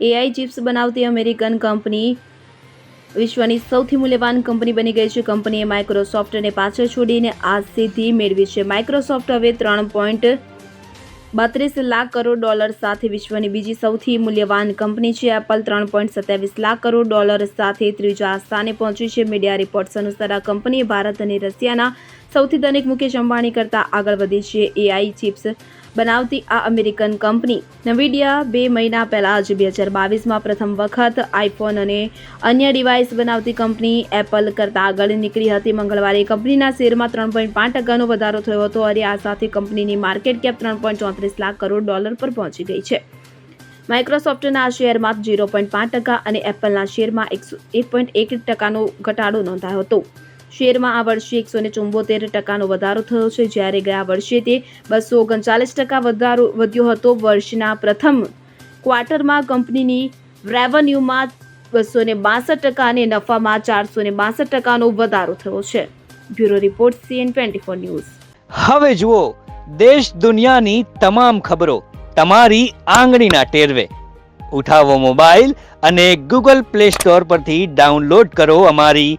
AI chips બનાવતી American company વિશ્વની સૌથી મૂલ્યવાન કંપની બની ગઈ છે. કંપનીએ માઇક્રોસોફ્ટને પાછળ છોડીને આ સિદ્ધિ મેળવી છે. માઇક્રોસોફ્ટ હવે ત્રણ પોઈન્ટ બત્રીસ લાખ કરોડ ડોલર સાથે વિશ્વની બીજી સૌથી મૂલ્યવાન કંપની છે. એપલ ત્રણ પોઈન્ટ સત્યાવીસ લાખ કરોડ ડોલર સાથે ત્રીજા સ્થાને પહોંચી છે. મીડિયા રિપોર્ટ્સ અનુસાર આ કંપનીએ ભારત અને રશિયાના સૌથી ધનિક મુકેશ અંબાણી કરતાં આગળ વધી છે એઆઈ ચિપ્સ. બનાવતી આ અમેરિકન કંપની નવીડિયા બે મહિના પહેલાં જ બે હજાર બાવીસમાં પ્રથમ વખત આઈફોન અને અન્ય ડિવાઇસ બનાવતી કંપની એપલ કરતાં આગળ નીકળી હતી. મંગળવારે કંપનીના શેરમાં ત્રણ પોઈન્ટ પાંચ ટકાનો વધારો થયો હતો અને આ સાથે કંપનીની માર્કેટ કેપ ત્રણ પોઈન્ટ ચોત્રીસ લાખ કરોડ ડોલર પર પહોંચી ગઈ છે. માઇક્રોસોફ્ટના શેરમાં ઝીરો પોઈન્ટ પાંચ ટકા અને એપલના શેરમાં એકસો એક પોઈન્ટ એક ટકાનો ઘટાડો નોંધાયો હતો. શેરમાં આ વર્ષે એકસો ને ચુંબોતેર ટકાનો વધારો થયો છે. જ્યારે ગયા વર્ષે તે બસો ઓગણચાલીસ ટકા વધારો વધ્યો હતો. વર્ષના પ્રથમ ક્વાર્ટરમાં કંપનીની રેવન્યુમાં બસો ને બાસઠ ટકા અને નફામાં ચારસો ને બાસઠ ટકાનો વધારો થયો છે. Bureau report CN twenty four news. હવે જુઓ, દેશ દુનિયાની તમામ ખબરો તમારી આંગળીના ટેરવે. ઉઠાવો મોબાઈલ અને ગૂગલ પ્લે સ્ટોર પરથી ડાઉનલોડ કરો અમારી